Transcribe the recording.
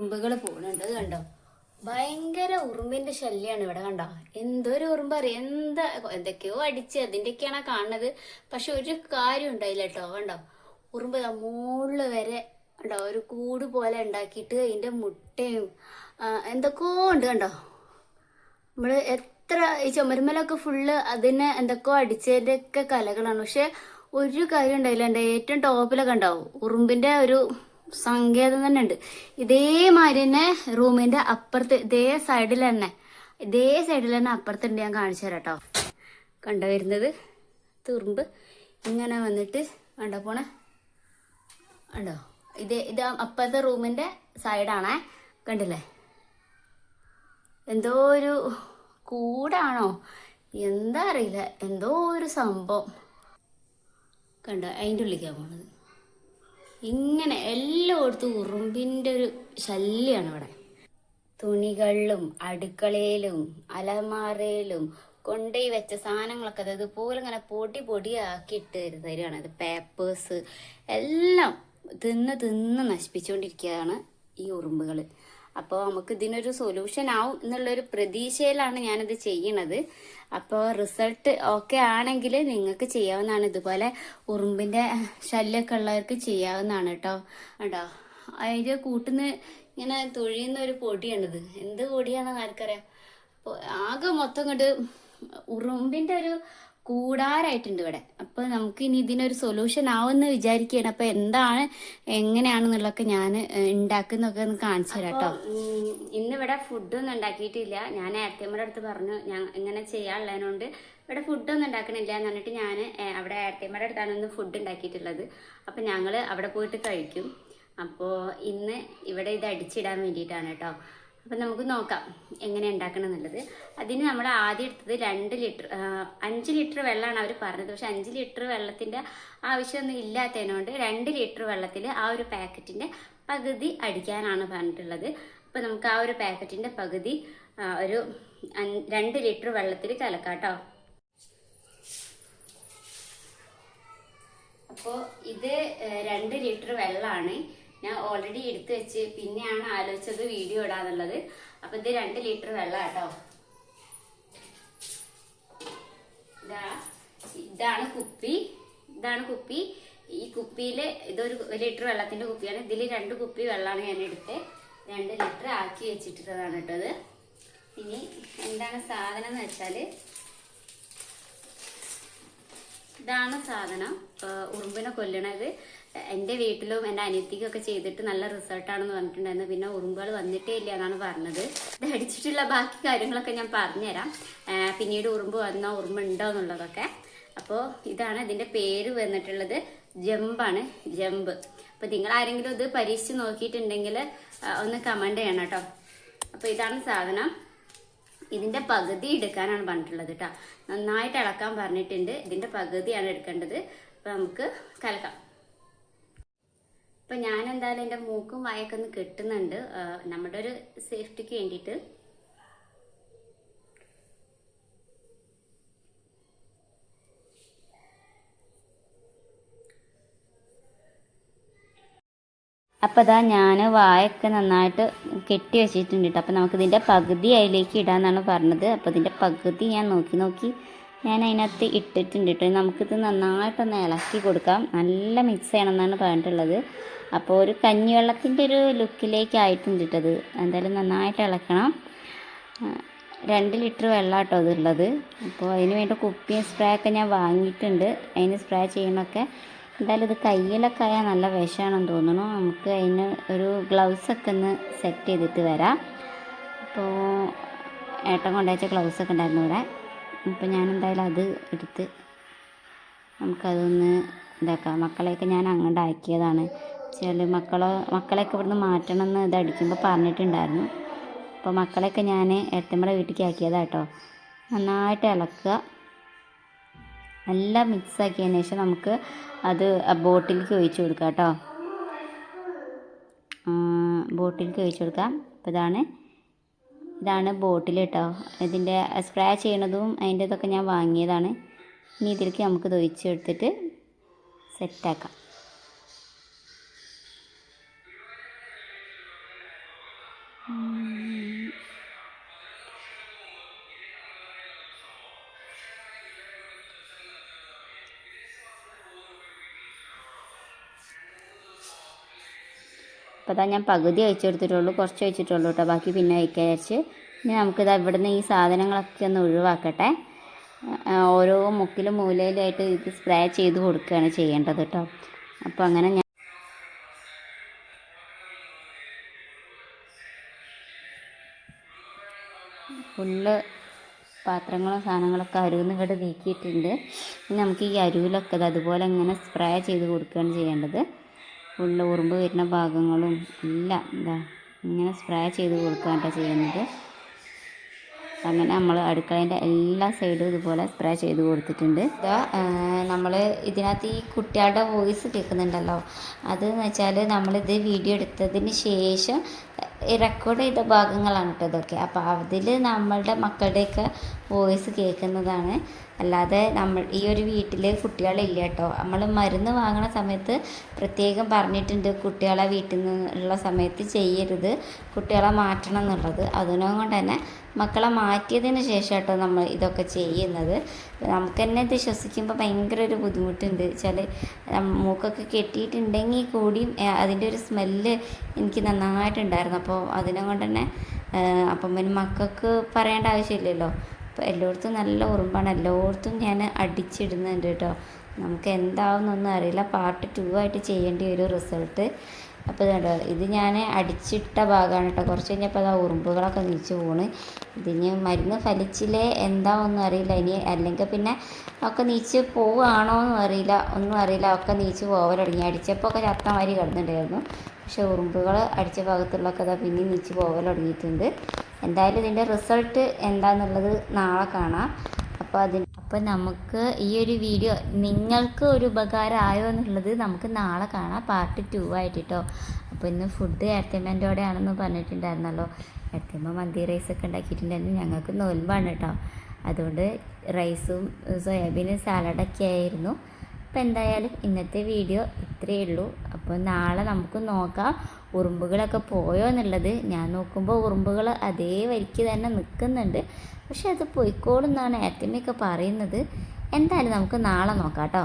ഉറുമ്പുകൾ പോകുന്നുണ്ട് അത് കണ്ടോ? ഭയങ്കര ഉറുമ്പിന്റെ ശല്യമാണ് ഇവിടെ കണ്ടോ? എന്തൊരു ഉറുമ്പ് അറിയ എന്താ എന്തൊക്കെയോ അടിച്ച് അതിന്റെയൊക്കെയാണ് കാണുന്നത്. പക്ഷെ ഒരു കാര്യം ഉണ്ടായില്ല കേട്ടോ കണ്ടോ? ഉറുമ്പ് മുകളിൽ വരെ കണ്ടോ ഒരു കൂട് പോലെ ഉണ്ടാക്കിയിട്ട് അതിന്റെ മുട്ടയും എന്തൊക്കെയോ ഉണ്ട് കണ്ടോ? നമ്മൾ എത്ര ഈ ചുമരുമലൊക്കെ ഫുള്ള് അതിനെ എന്തൊക്കെയോ അടിച്ചതിന്റെ ഒക്കെ കലകളാണ്. പക്ഷെ ഒരു കാര്യം ഉണ്ടായില്ല എന്റെ ഏറ്റവും ടോപ്പിലൊക്കെ ഉണ്ടാവും ഉറുമ്പിന്റെ ഒരു സങ്കേതം തന്നെ ഉണ്ട്. ഇതേമാതിരി തന്നെ റൂമിന്റെ അപ്പുറത്ത് ഇതേ സൈഡിൽ തന്നെ ഇതേ സൈഡിൽ തന്നെ അപ്പുറത്തുണ്ട് ഞാൻ കാണിച്ചു തരാം കേട്ടോ കണ്ടു വരുന്നത്? തുറുമ്പ്. ഇങ്ങനെ വന്നിട്ട് കണ്ടോ പോണേ? കണ്ടോ? ഇത് ഇത് അപ്പുറത്തെ റൂമിന്റെ സൈഡാണേ കണ്ടില്ലേ? എന്തോ ഒരു കൂടാണോ? എന്താ അറിയില്ല. എന്തോ ഒരു സംഭവം. കണ്ടോ? അതിന്റെ ഉള്ളിലേക്കാണ് പോണത്. ഇങ്ങനെ എല്ലായിടത്തും ഉറുമ്പിന്റെ ഒരു ശല്യമാണ് ഇവിടെ. തുണികളിലും അടുക്കളയിലും അലമാറയിലും കൊണ്ടുപോയി വെച്ച സാധനങ്ങളൊക്കെ അത് ഇതുപോലെ ഇങ്ങനെ പൊടി പൊടിയാക്കിയിട്ട് തരികയാണ്. അത് പേപ്പേഴ്സ് എല്ലാം തിന്ന് തിന്ന് നശിപ്പിച്ചുകൊണ്ടിരിക്കുകയാണ് ഈ ഉറുമ്പുകൾ അപ്പോൾ നമുക്ക് ഇതിനൊരു സൊല്യൂഷൻ ആവും എന്നുള്ളൊരു പ്രതീക്ഷയിലാണ് ഞാനിത് ചെയ്യണത്. അപ്പോൾ റിസൾട്ട് ഓക്കെ ആണെങ്കിൽ നിങ്ങൾക്ക് ചെയ്യാവുന്നതാണ് ഇതുപോലെ ഉറുമ്പിന്റെ ശല്യമൊക്കെ ഉള്ളവർക്ക് ചെയ്യാവുന്നതാണ് കേട്ടോ കേട്ടോ അതിന്റെ കൂട്ടുന്ന ഇങ്ങനെ തൊഴിയുന്ന ഒരു പൊടിയാണിത്. എന്ത് പൊടിയാണെന്ന് ആർക്കറിയാം? അപ്പോൾ ആകെ മൊത്തം കണ്ട് ഉറുമ്പിന്റെ ഒരു കൂടാരായിട്ടുണ്ട് ഇവിടെ. അപ്പോൾ നമുക്ക് ഇനി ഇതിനൊരു സൊല്യൂഷൻ ആവുമെന്ന് വിചാരിക്കുകയാണ്. അപ്പോൾ എന്താണ് എങ്ങനെയാണെന്നുള്ളതൊക്കെ ഞാൻ ഉണ്ടാക്കുന്നൊക്കെ ഒന്ന് കാണിച്ചു തരാം കേട്ടോ. ഇന്നിവിടെ ഫുഡൊന്നും ഉണ്ടാക്കിയിട്ടില്ല. ഞാൻ ഏർത്തിയമ്മയുടെ അടുത്ത് പറഞ്ഞു ഞാൻ ഇങ്ങനെ ചെയ്യാനുള്ളതിനോണ്ട് ഇവിടെ ഫുഡൊന്നും ഉണ്ടാക്കണില്ല എന്ന് പറഞ്ഞിട്ട് ഞാൻ അവിടെ ഏർത്തിയമ്മയുടെ അടുത്താണ് ഇന്ന് ഫുഡ് ഉണ്ടാക്കിയിട്ടുള്ളത്. അപ്പോൾ ഞങ്ങൾ അവിടെ പോയിട്ട് കഴിക്കും. അപ്പോൾ ഇന്ന് ഇവിടെ ഇത് അടിച്ചിടാൻ വേണ്ടിയിട്ടാണ് കേട്ടോ. അപ്പം നമുക്ക് നോക്കാം എങ്ങനെ ഉണ്ടാക്കണം എന്നുള്ളത്. അതിന് നമ്മൾ ആദ്യം എടുത്തത് രണ്ട് ലിറ്റർ അഞ്ച് ലിറ്റർ വെള്ളമാണ് അവർ പറഞ്ഞത്. പക്ഷെ അഞ്ച് ലിറ്റർ വെള്ളത്തിന്റെ ആവശ്യമൊന്നും ഇല്ലാത്തതിനോണ്ട് രണ്ട് ലിറ്റർ വെള്ളത്തിൽ ആ ഒരു പാക്കറ്റിന്റെ പകുതി അടിക്കാനാണ് പറഞ്ഞിട്ടുള്ളത്. അപ്പം നമുക്ക് ആ ഒരു പാക്കറ്റിന്റെ പകുതി ഒരു രണ്ട് ലിറ്റർ വെള്ളത്തിൽ കലക്കാം കേട്ടോ അപ്പോൾ ഇത് രണ്ട് ലിറ്റർ വെള്ളമാണ്. ഞാൻ ഓൾറെഡി എടുത്തു വെച്ച് പിന്നെയാണ് ആലോചിച്ചത് വീഡിയോ ഇടാന്നുള്ളത്. അപ്പൊ ഇത് രണ്ട് ലിറ്റർ വെള്ളം കേട്ടോ ഇതാ ഇതാണ് കുപ്പി. ഇതാണ് കുപ്പി. ഈ കുപ്പിയിൽ ഇതൊരു ഒരു ലിറ്റർ വെള്ളത്തിന്റെ കുപ്പിയാണ്. ഇതിൽ രണ്ട് കുപ്പി വെള്ളമാണ് ഞാൻ എടുത്ത്. രണ്ട് ലിറ്റർ ആക്കി വെച്ചിട്ടുള്ളതാണ് കേട്ടത് ഇനി എന്താണ് സാധനം എന്ന് വെച്ചാൽ? ഇതാണ് സാധനം. ഉറുമ്പിനെ കൊല്ലണത്. എന്റെ വീട്ടിലും എന്റെ അനിയത്തിക്കൊക്കെ ചെയ്തിട്ട് നല്ല റിസൾട്ടാണെന്ന് പറഞ്ഞിട്ടുണ്ടായിരുന്നു. പിന്നെ ഉറുമ്പുകൾ വന്നിട്ടേ ഇല്ല എന്നാണ് പറഞ്ഞത്. ഇത് അടിച്ചിട്ടുള്ള ബാക്കി കാര്യങ്ങളൊക്കെ ഞാൻ പറഞ്ഞുതരാം. പിന്നീട് ഉറുമ്പ് വന്നോ ഉറുമ്പ് ഉണ്ടോ എന്നുള്ളതൊക്കെ. അപ്പോൾ ഇതാണ് ഇതിന്റെ പേര് വന്നിട്ടുള്ളത്. ജമ്പാണ് ജമ്പ്. അപ്പോൾ നിങ്ങൾ ആരെങ്കിലും ഇത് പരീക്ഷിച്ച് നോക്കിയിട്ടുണ്ടെങ്കിൽ ഒന്ന് കമന്റ് ചെയ്യണം കേട്ടോ. അപ്പോൾ ഇതാണ് സാധനം. ഇതിന്റെ പകുതി എടുക്കാനാണ് പറഞ്ഞിട്ടുള്ളത് കേട്ടോ. നന്നായിട്ട് ഇളക്കാൻ പറഞ്ഞിട്ടുണ്ട്. ഇതിന്റെ പകുതിയാണ് എടുക്കേണ്ടത്. അപ്പൊ നമുക്ക് കലക്കാം. അപ്പൊ ഞാൻ എന്തായാലും എന്റെ മൂക്കും വായൊക്കെ ഒന്ന് കെട്ടുന്നുണ്ട്. നമ്മുടെ ഒരു സേഫ്റ്റിക്ക് വേണ്ടിയിട്ട്. അപ്പോൾ ഇതാ ഞാൻ വായൊക്കെ നന്നായിട്ട് കെട്ടി വെച്ചിട്ടുണ്ട് കേട്ടോ അപ്പോൾ നമുക്കിതിന്റെ പകുതി അതിലേക്ക് ഇടാന്നാണ് പറഞ്ഞത്. അപ്പോൾ ഇതിന്റെ പകുതി ഞാൻ നോക്കി നോക്കി. ഞാൻ അതിനകത്ത് ഇട്ടിട്ടുണ്ട് കേട്ടോ നമുക്കിത് നന്നായിട്ടൊന്ന് ഇളക്കി കൊടുക്കാം. നല്ല മിക്സ് ചെയ്യണമെന്നാണ് പറഞ്ഞിട്ടുള്ളത്. അപ്പോൾ ഒരു കഞ്ഞിവെള്ളത്തിന്റെ ഒരു ലുക്കിലേക്ക് ആയിട്ടുണ്ട് കേട്ടത് എന്തായാലും നന്നായിട്ട് ഇളക്കണം. രണ്ട് ലിറ്റർ വെള്ളം കേട്ടോ അതുള്ളത് അപ്പോൾ അതിന് വേണ്ട കുപ്പിയും സ്പ്രേ ഒക്കെ ഞാൻ വാങ്ങിയിട്ടുണ്ട്. അതിന് സ്പ്രേ ചെയ്യണമൊക്കെ എന്തായാലും ഇത് കയ്യിലൊക്കെ ആയാൽ നല്ല വിഷമാണെന്ന് തോന്നുന്നു. നമുക്ക് അതിന് ഒരു ഗ്ലൗസ് ഒക്കെ ഒന്ന് സെറ്റ് ചെയ്തിട്ട് വരാം. അപ്പോൾ ഏട്ടൻ കൊണ്ടുവച്ച ഗ്ലൗസ് ഒക്കെ ഉണ്ടായിരുന്നു ഇവിടെ. അപ്പോൾ ഞാൻ എന്തായാലും അത് എടുത്ത് നമുക്കതൊന്ന് ഇതാക്കാം. മക്കളെയൊക്കെ ഞാൻ അങ്ങോട്ട് ആക്കിയതാണ്. ചില മക്കളെ മക്കളെയൊക്കെ ഇവിടുന്ന് മാറ്റണം എന്ന് ഇത് അടിക്കുമ്പോൾ പറഞ്ഞിട്ടുണ്ടായിരുന്നു. അപ്പോൾ മക്കളെയൊക്കെ ഞാൻ ഏട്ടമ്മയുടെ വീട്ടിലേക്ക് ആക്കിയതാണ് കേട്ടോ നന്നായിട്ട് ഇളക്കുക. എല്ലാം മിക്സ് ആക്കിയതിന് ശേഷം നമുക്ക് അത് ബോട്ടിലേക്ക് ഒഴിച്ച് കൊടുക്കാം കേട്ടോ. ബോട്ടിലേക്ക് ഒഴിച്ച് കൊടുക്കാം. അപ്പോൾ ഇതാണ് ഇതാണ് ബോട്ടിൽ കേട്ടോ ഇതിന്റെ സ്പ്രേ ചെയ്യണതും അതിന്റെ ഇതൊക്കെ ഞാൻ വാങ്ങിയതാണ്. ഇനി ഇതിലേക്ക് നമുക്ക് ഇത് ഒഴിച്ചെടുത്തിട്ട് സെറ്റാക്കാം. അപ്പോൾ ഇതാ ഞാൻ പകുതി അയച്ചെടുത്തിട്ടുള്ളൂ കുറച്ച് വെച്ചിട്ടുള്ളൂ കേട്ടോ. ബാക്കി പിന്നെ അയക്കാൻ വിചാരിച്ച്. ഇനി നമുക്കിതാ ഇവിടുന്ന് ഈ സാധനങ്ങളൊക്കെ ഒന്ന് ഒഴിവാക്കട്ടെ. ഓരോ മുക്കിലും മൂലയിലായിട്ട് ഇത് സ്പ്രേ ചെയ്ത് കൊടുക്കുകയാണ് ചെയ്യേണ്ടത് കേട്ടോ. അപ്പോൾ അങ്ങനെ ഞാൻ ഫുള്ള് പാത്രങ്ങളും സാധനങ്ങളൊക്കെ അരുവിന്ന് ഇവിടെ നീക്കിയിട്ടുണ്ട്. നമുക്ക് ഈ അരുവിലൊക്കെ അതുപോലെ ഇങ്ങനെ സ്പ്രേ ചെയ്ത് കൊടുക്കുകയാണ് ചെയ്യേണ്ടത്. ഫുള്ള് ഉറുമ്പ് വരുന്ന ഭാഗങ്ങളും എല്ലാം എന്താ ഇങ്ങനെ സ്പ്രേ ചെയ്ത് കൊടുക്കുകയാണ് ചെയ്യുന്നത്. അങ്ങനെ നമ്മൾ അടുക്കളേന്റെ എല്ലാ സൈഡും ഇതുപോലെ സ്പ്രേ ചെയ്ത് കൊടുത്തിട്ടുണ്ട്. ഇതാ നമ്മൾ ഇതിനകത്ത് ഈ കുട്ടികളുടെ വോയിസ് കേൾക്കുന്നുണ്ടല്ലോ. അതെന്ന് വെച്ചാൽ നമ്മളിത് വീഡിയോ എടുത്തതിന് ശേഷം റെക്കോർഡ് ചെയ്ത ഭാഗങ്ങളാണ് കേട്ടോ ഇതൊക്കെ. അപ്പോൾ അതിൽ നമ്മളുടെ മക്കളുടെയൊക്കെ വോയിസ് കേൾക്കുന്നതാണ്. അല്ലാതെ നമ്മൾ ഈ ഒരു വീട്ടിൽ കുട്ടികളില്ല കേട്ടോ നമ്മൾ മരുന്ന് വാങ്ങണ സമയത്ത് പ്രത്യേകം പറഞ്ഞിട്ടുണ്ട് കുട്ടികളെ വീട്ടിൽ നിന്നുള്ള സമയത്ത് ചെയ്യരുത് കുട്ടികളെ മാറ്റണം എന്നുള്ളത്. അതിനോട് തന്നെ മക്കളെ മാറ്റിയതിന് ശേഷം കേട്ടോ നമ്മൾ ഇതൊക്കെ ചെയ്യുന്നത്. നമുക്ക് തന്നെ ഇത് ശ്വസിക്കുമ്പോൾ ഭയങ്കര ഒരു ബുദ്ധിമുട്ടുണ്ട് വെച്ചാൽ മൂക്കൊക്കെ കെട്ടിയിട്ടുണ്ടെങ്കിൽ കൂടിയും അതിന്റെ ഒരു സ്മെല്ല് എനിക്ക് നന്നായിട്ടുണ്ടായിരുന്നു. അപ്പോൾ അതിനെ കൊണ്ട് തന്നെ അപ്പം പിന്നെ മക്കൾക്ക് പറയേണ്ട ആവശ്യമില്ലല്ലോ. അപ്പോൾ എല്ലായിടത്തും നല്ല ഉറുമ്പാണ്. എല്ലായിടത്തും ഞാൻ അടിച്ചിടുന്നുണ്ട് കേട്ടോ. നമുക്ക് എന്താവുന്നൊന്നും അറിയില്ല. പാർട്ട് ടു ആയിട്ട് ചെയ്യേണ്ടി വരും റിസൾട്ട് അപ്പോൾ ഇതുണ്ടോ ഇത് ഞാൻ അടിച്ചിട്ട ഭാഗമാണ് കേട്ടോ. കുറച്ച് കഴിഞ്ഞപ്പോൾ അതാ ഉറുമ്പുകളൊക്കെ നീച്ചു പോണ്. ഇതിന് മരുന്ന് ഫലിച്ചില്ലേ എന്താവൊന്നും അറിയില്ല ഇനി. അല്ലെങ്കിൽ പിന്നെ ഒക്കെ നീച്ച് പോവുകയാണോ എന്നും അറിയില്ല. ഒന്നും അറിയില്ല. ഒക്കെ നീച്ച് പോകാൻ തുടങ്ങി. അടിച്ചപ്പോൾ ഒക്കെ ചത്തമാതിരി കിടന്നിട്ടുണ്ടായിരുന്നു. പക്ഷേ ഉറുമ്പുകൾ അടിച്ച ഭാഗത്തുള്ളതൊക്കെ അതാ പിന്നെ നീച്ച് പോകാൻ തുടങ്ങിയിട്ടുണ്ട്. എന്തായാലും ഇതിന്റെ റിസൾട്ട് എന്താണെന്നുള്ളത് നാളെ കാണാം. അപ്പോൾ അതിന് അപ്പോൾ നമുക്ക് ഈ ഒരു വീഡിയോ നിങ്ങൾക്ക് ഒരു ഉപകാരമായോ എന്നുള്ളത് നമുക്ക് നാളെ കാണാം. പാർട്ട് ടു ആയിട്ട് കേട്ടോ അപ്പോൾ ഇന്ന് ഫുഡ് എർത്തിമന്റോടെ ആണെന്ന് പറഞ്ഞിട്ടുണ്ടായിരുന്നല്ലോ. എർത്തിമ മന്തി റൈസൊക്കെ ഉണ്ടാക്കിയിട്ടുണ്ടായിരുന്നു. ഞങ്ങൾക്ക് നോൽമ്പാണ് കേട്ടോ. അതുകൊണ്ട് റൈസും സോയാബീനും സാലഡൊക്കെ ആയിരുന്നു. അപ്പോൾ എന്തായാലും ഇന്നത്തെ വീഡിയോ ഇത്രയേ ഉള്ളൂ. അപ്പോൾ നാളെ നമുക്ക് നോക്കാം ഉറുമ്പുകളൊക്കെ പോയോ എന്നുള്ളത്. ഞാൻ നോക്കുമ്പോൾ ഉറുമ്പുകൾ അതേ വരിക്ക് തന്നെ നിൽക്കുന്നുണ്ട് പക്ഷെ അത് പൊയ്ക്കോളുന്നാണ് ഏത്തമ്മയൊക്കെ പറയുന്നത്. എന്തായാലും നമുക്ക് നാളെ നോക്കാം കേട്ടോ.